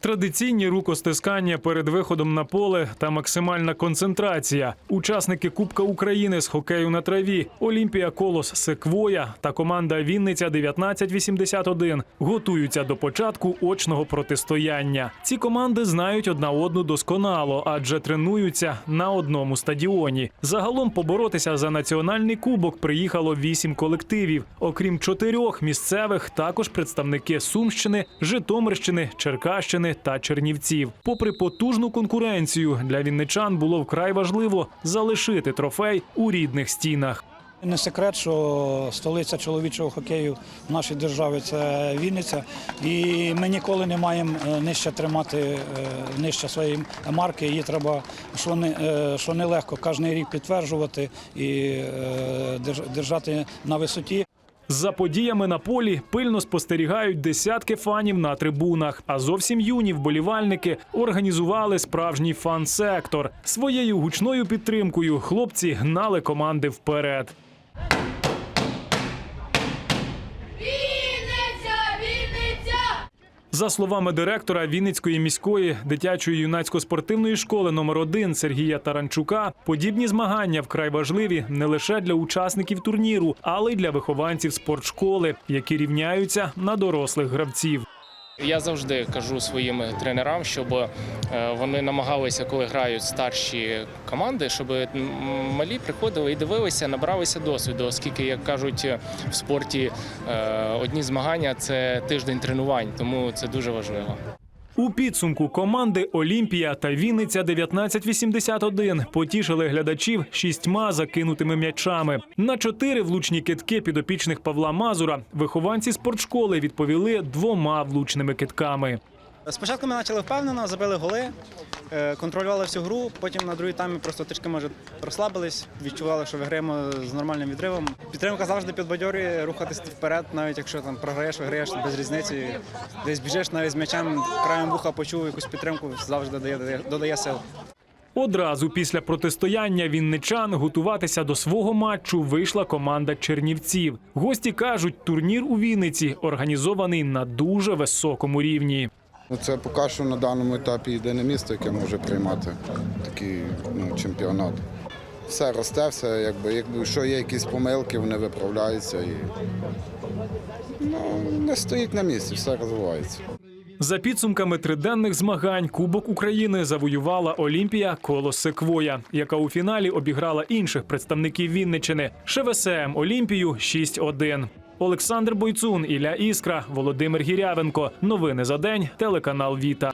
Традиційні рукостискання перед виходом на поле та максимальна концентрація. Учасники Кубка України з хокею на траві, Олімпія Колос Секвоя та команда Вінниця 1981 готуються до початку очного протистояння. Ці команди знають одна одну досконало, адже тренуються на одному стадіоні. Загалом поборотися за національний кубок приїхало вісім колективів. Окрім чотирьох місцевих, також представники Сумщини, Житомирщини, Черкащини та Чернівців. Попри потужну конкуренцію, для вінничан було вкрай важливо залишити трофей у рідних стінах. Не секрет, що столиця чоловічого хокею в нашій державі це Вінниця, і ми ніколи не маємо е, нижче тримати е, нижче своєї марки. Її треба, що не е, що нелегко кожен рік підтверджувати і держати на висоті. За подіями на полі пильно спостерігають десятки фанів на трибунах. А зовсім юні вболівальники організували справжній фан-сектор. Своєю гучною підтримкою хлопці гнали команди вперед. За словами директора Вінницької міської дитячої юнацько-спортивної школи номер 1 Сергія Таранчука, подібні змагання вкрай важливі не лише для учасників турніру, але й для вихованців спортшколи, які рівняються на дорослих гравців. Я завжди кажу своїм тренерам, щоб е, вони намагалися, коли грають старші команди, щоб малі приходили і дивилися, набралися досвіду, оскільки, як кажуть в спорті, е, одні змагання це тиждень тренувань, тому це дуже важливо. У підсумку команди Олімпія та Вінниця 1981 потішили глядачів шістьма закинутими м'ячами. На чотири влучні китки підопічних Павла Мазура вихованці спортшколи відповіли двома влучними китками. Спочатку ми почали впевнено, забили голи, е, контролювали всю гру. Потім на другій таймі просто трішки може розслабились, відчували, що виграємо з нормальним відривом. Підтримка завжди підбадьорює рухатись вперед, навіть якщо там програєш, виграєш без різниці. Десь біжиш навіть з м'ячем, краєм вуха почув якусь підтримку, завжди додає, додає, додає сил. Одразу після протистояння вінничан готуватися до свого матчу вийшла команда чернівців. Гості кажуть, турнір у Вінниці організований на дуже високому рівні. Ну, це поки що на даному етапі єдине місто, яке може приймати такий ну, чемпіонат. Все росте, все, якби, якби що є якісь помилки, вони виправляються і ну, не стоїть на місці, все розвивається. За підсумками триденних змагань Кубок України завоювала Олімпія Колос Секвоя, яка у фіналі обіграла інших представників Вінничини ШВСМ Олімпію 6-1. Олександр Бойцун, Ілля Іскра, Володимир Гірявенко. Новини за день. Телеканал Віта.